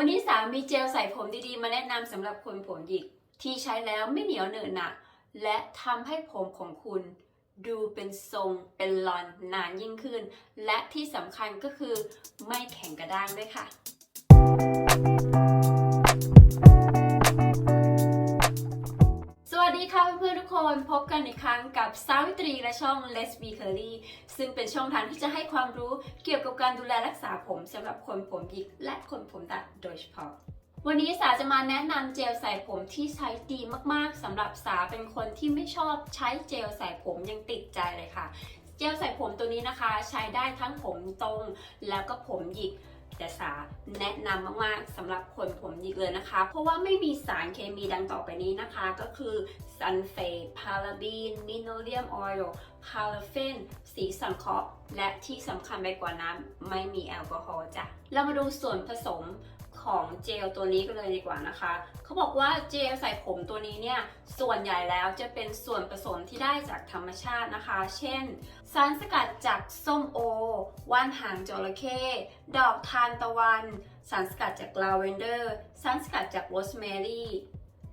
วันนี้สามีเจลใส่ผมดีๆ มาแนะนำสำหรับคนผมหยิก ที่ใช้แล้วไม่เหนียวเหนอะหนะและทำให้ผมของคุณดูเป็นทรงเป็นลอนนานยิ่งขึ้น และที่สำคัญก็คือไม่แข็งกระด้างด้วยค่ะ นๆทุกคนพบกันอีกครั้งกับสาวิตรีและช่อง Let's Be Curly ซึ่งเป็นช่องทางที่จะให้ความรู้เกี่ยวกับการดูแลรักษาผมสำหรับคนผมหยิกและคนผมดัดโดยเฉพาะ วันนี้สาจะมาแนะนำเจลใส่ผมที่ใช้ดีมากๆสำหรับสาเป็นคนที่ไม่ชอบใช้เจลใส่ผมยังติดใจเลยค่ะ เจลใส่ผมตัวนี้นะคะ ใช้ได้ทั้งผมตรงแล้วก็ผมหยิก แต่สาแนะนำมากๆสำหรับคนผมหยิกเลยนะคะ เพราะว่าไม่มีสารเคมีดังต่อไปนี้นะคะ ก็คือซันเฟตพาราบีนมิโนเลียมออยล์พาราเฟน สีสังเคราะห์และที่สำคัญไปกว่านั้นไม่มีแอลกอฮอล์จ้ะเรามาดูส่วนผสม ของเจลตัวนี้กันเลยดีกว่านะคะ เขาบอกว่าเจลใส่ผมตัวนี้เนี่ย ส่วนใหญ่แล้วจะเป็นส่วนผสมที่ได้จากธรรมชาตินะคะ เช่น สารสกัดจากส้มโอ ว่านหางจระเข้ดอกทานตะวัน สารสกัดจากลาเวนเดอร์ สารสกัดจากโรสแมรี่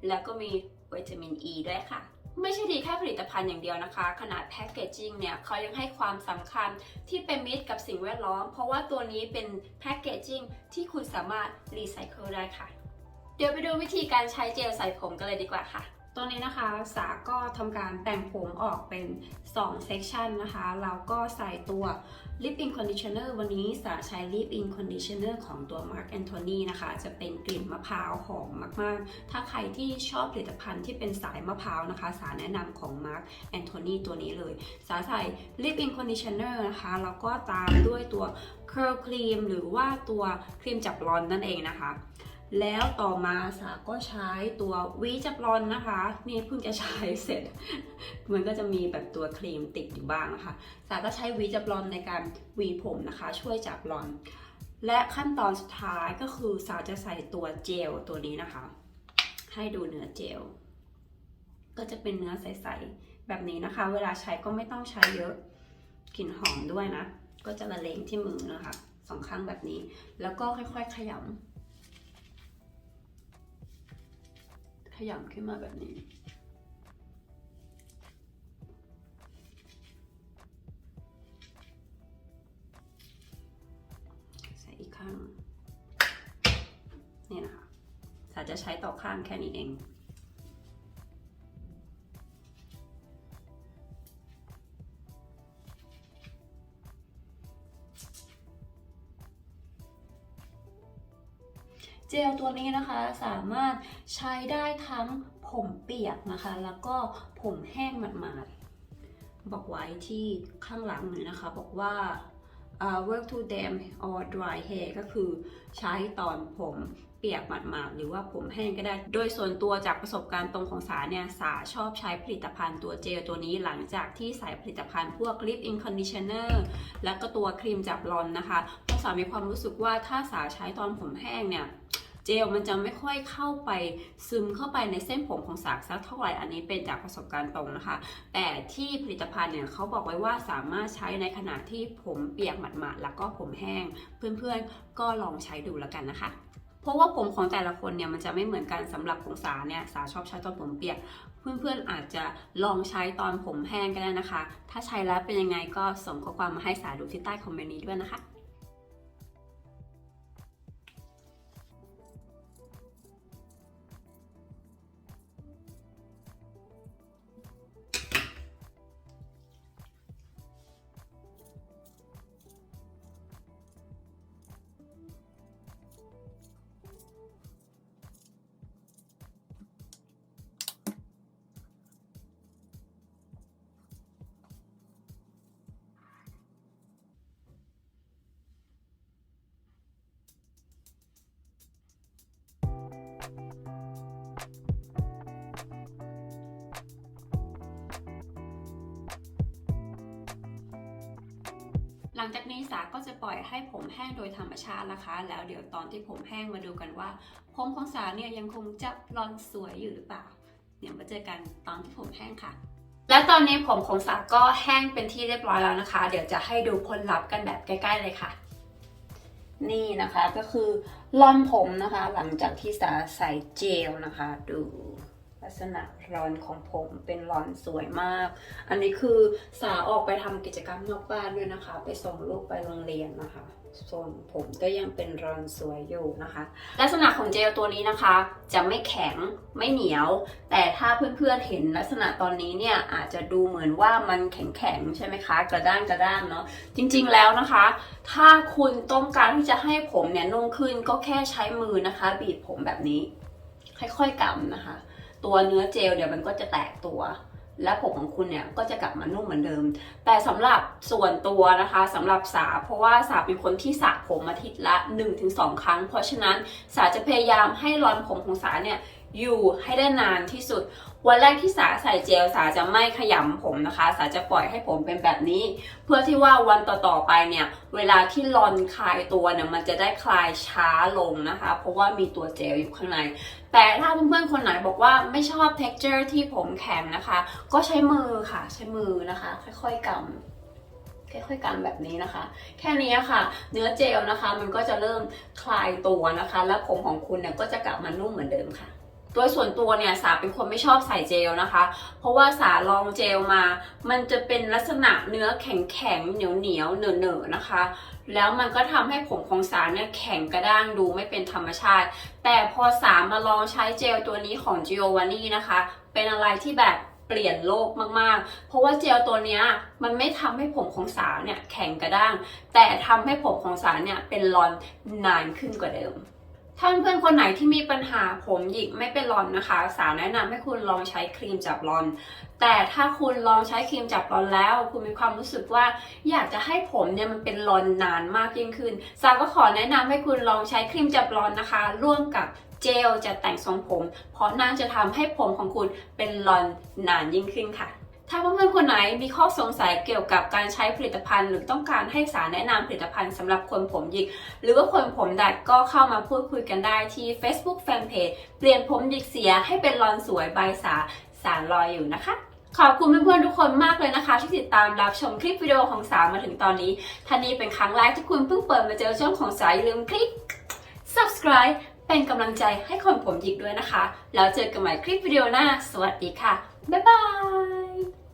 แล้วก็มีวิตามินอ e ีด้วยค่ะ ไม่ใช่ดีแค่ผลิตภัณฑ์อย่างเดียวนะคะ ขนาดแพคเกจจิ้งเนี่ยเขายังให้ความสำคัญที่เป็นมิตรกับสิ่งแวดล้อม เพราะว่าตัวนี้เป็นแพคเกจจิ้งที่คุณสามารถรีไซเคิลได้ค่ะ เดี๋ยวไปดูวิธีการใช้เจลใส่ผมกันเลยดีกว่าค่ะ ตอนนี้นะคะสาก็ทำการแต่งผมออกเป็น2 section นะคะเราก็ใส่ตัว lip in conditioner วันนี้สาใช้ lip in conditioner ของตัว Mark Anthony นะคะ จะเป็นกลิ่นมะพร้าวหอมมากๆ ถ้าใครที่ชอบผลิตภัณฑ์ที่เป็นสายมะพร้าวนะคะ สาแนะนำของ Mark Anthony ตัวนี้เลย สาใส่ lip in conditioner นะคะแล้วก็ตามด้วยตัว curl cream หรือว่าตัวครีมจับรอนนั่นเองนะคะ แล้วต่อมาสาก็ใช้ตัววีจับรอนนะคะ นี่เพิ่งจะใช้เสร็จ มันก็จะมีแบบตัวครีมติดอยู่บ้างนะคะ สาก็ใช้วีจับรอนในการหวีผมนะคะ ช่วยจับรอน และขั้นตอนสุดท้ายก็คือสาจะใส่ตัวเจลตัวนี้นะคะ ให้ดูเนื้อเจล ก็จะเป็นเนื้อใสๆแบบนี้นะคะ เวลาใช้ก็ไม่ต้องใช้เยอะกลิ่นหอมด้วยนะ ก็จะละเลงที่มือนะคะสองข้างแบบนี้ แล้วก็ค่อยๆขยำ ขยำขึ้นมาแบบนี้ ใส่อีกข้าง นี่นะคะสาจะใช้ต่อข้างแค่นี้เอง จลตัวนี้นะคะสามารถใช้ได้ทั้งผมเปียกนะคะ แล้วก็ผมแห้งหมาดๆ บอกไว้ที่ข้างหลังเลยนะคะ บอกว่า uh, work to damp or dry hair ก็คือใช้ตอนผมเปียกหมาดๆหรือว่าผมแห้งก็ได้ โดยส่วนตัวจากประสบการณ์ตรงของสาเนี่ยสาชอบใช้ผลิตภัณฑ์ตัวเจลตัวนี้หลังจากที่ใส่ผลิตภัณฑ์พวก lip in conditioner แล้วก็ตัวครีมจับรอนนะคะเพราะสามีความรู้สึกว่าถ้าสาใช้ตอนผมแห้งเนี่ย เจลมันจะไม่ค่อยเข้าไปซึมเข้าไปในเส้นผมของสากสักเท่าไหร่อันนี้เป็นจากประสบการณ์ตรงนะคะ แต่ที่ผลิตภัณฑ์เนี่ยเขาบอกไว้ว่าสามารถใช้ในขณะที่ผมเปียกหมาดๆแล้วก็ผมแห้ง เพื่อนๆก็ลองใช้ดูแล้วกันนะคะเพราะว่าผมของแต่ละคนเนี่ยมันจะไม่เหมือนกันสำหรับของสาเนี่ยสาชอบใช้ตอนผมเปียก เพื่อนๆอาจจะลองใช้ตอนผมแห้งก็ได้นะคะ ถ้าใช้แล้วเป็นยังไงก็ส่งข้อความมาให้สาดูที่ใต้คอมเมนต์นี้ด้วยนะคะ ลังจากนี้สาก็จะปล่อยให้ผมแห้งโดยธรรมชาตินะคะ แล้วเดี๋ยวตอนที่ผมแห้งมาดูกันว่า ผมของสาเนี่ยยังคงจะรอนสวยอยู่หรือเปล่า เดี๋ยวมาเจอกันตอนที่ผมแห้งค่ะ และตอนนี้ผมของสาก็แห้งเป็นที่เรียบร้อยแล้วนะคะ เดี๋ยวจะให้ดูผลลัพธ์กันแบบใกล้ ๆ เลยค่ะ นี่นะคะก็คือลอนผมนะคะ หลังจากที่สาใส่เจลนะคะ ดู ลักษณะรอนของผมเป็นรอนสวยมาก อันนี้คือสาออกไปทำกิจกรรมนอกบ้านด้วยนะคะ ไปส่งลูกไปโรงเรียนนะคะ ส่วนผมก็ยังเป็นรอนสวยอยู่นะคะ ลักษณะของเจลตัวนี้นะคะ จะไม่แข็งไม่เหนียว แต่ถ้าเพื่อนๆเห็นลักษณะตอนนี้เนี่ยอาจจะดูเหมือนว่ามันแข็งๆใช่ไหมคะ กระด้างกระด้างเนาะจริงๆแล้วนะคะ ถ้าคุณต้องการที่จะให้ผมเนี่ยนุ่มขึ้นก็แค่ใช้มือนะคะ บีบผมแบบนี้ ค่อยๆกำนะคะ ตัวเนื้อเจลเดี๋ยวมันก็จะแตกตัว และผมของคุณเนี่ยก็จะกลับมานุ่มเหมือนเดิม แต่สำหรับส่วนตัวนะคะสำหรับสา เพราะว่าสาเป็นคนที่สระผมอาทิตย์ละ 1-2 ครั้ง เพราะฉะนั้นสาจะพยายามให้รอนผมของสาเนี่ย อยู่ให้ได้นานที่สุด วันแรกที่สาใส่เจลสาจะไม่ขยำผมนะคะ สาจะปล่อยให้ผมเป็นแบบนี้ เพื่อที่ว่าวันต่อๆไปเนี่ยเวลาที่รอนคลายตัวเนี่ยมันจะได้คลายช้าลงนะคะ เพราะว่ามีตัวเจลอยู่ข้างใน แต่ถ้าเพื่อนๆคนไหนบอกว่าไม่ชอบ texture ที่ผมแข็งนะคะ ก็ใช้มือค่ะใช้มือนะคะ ค่อยๆกำค่อยๆกำแบบนี้นะคะ แค่นี้ค่ะ เนื้อเจลนะคะ มันก็จะเริ่มคลายตัวนะคะ แล้วผมของคุณเนี่ยก็จะกลับมานุ่มเหมือนเดิมค่ะ โดยส่วนตัวเนี่ยสาเป็นคนไม่ชอบใส่เจลนะคะ เพราะว่าสาลองเจลมา มันจะเป็นลักษณะเนื้อแข็งๆเหนียวเหนียวๆเหนอะๆนะคะ แล้วมันก็ทำให้ผมของสาเนี่ยแข็งกระด้างดูไม่เป็นธรรมชาติ แต่พอสามาลองใช้เจลตัวนี้ของ Giovanni นะคะ เป็นอะไรที่แบบเปลี่ยนโลกมากๆ เพราะว่าเจลตัวนี้มันไม่ทำให้ผมของสาเนี่ยแข็งกระด้าง แต่ทำให้ผมของสาเนี่ยเป็นรอนนานขึ้นกว่าเดิม ถ้าเพื่อนๆคนไหนที่มีปัญหาผมหยิกไม่เป็นรอนนะคะ สาวแนะนำให้คุณลองใช้ครีมจับรอน แต่ถ้าคุณลองใช้ครีมจับรอนแล้ว คุณมีความรู้สึกว่า อยากจะให้ผมเนี่ยมันเป็นรอนนานมากยิ่งขึ้น สาวก็ขอแนะนำให้คุณลองใช้ครีมจับรอนนะคะ ร่วมกับเจลจะแต่งทรงผม เพราะน่าจะทำให้ผมของคุณเป็นรอนนานยิ่งขึ้นค่ะ ถ้าเพื่อนๆคนไหนมีข้อสงสัยเกี่ยวกับการใช้ผลิตภัณฑ์ หรือต้องการให้สารแนะนำผลิตภัณฑ์สำหรับคนผมหยิก หรือว่าคนผมดัดก็เข้ามาพูดคุยกันได้ที่ Facebook Fanpage เปลี่ยนผมหยิกเสียให้เป็นรอนสวยใบสาสารรอยอยู่นะคะ ขอบคุณเพื่อนๆทุกคนมากเลยนะคะ ที่ติดตามรับชมคลิปวิดีโอของสาวมาถึงตอนนี้ท่านี้เป็นครั้งแรกที่คุณเพิ่งเปิดมาเจอช่องของสาวอย่าลืมคลิก subscribe เป็นกำลังใจให้คนผมหยิกด้วยนะคะ แล้วเจอกันใหม่คลิปวิดีโอหน้า สวัสดีค่ะ Bye-bye!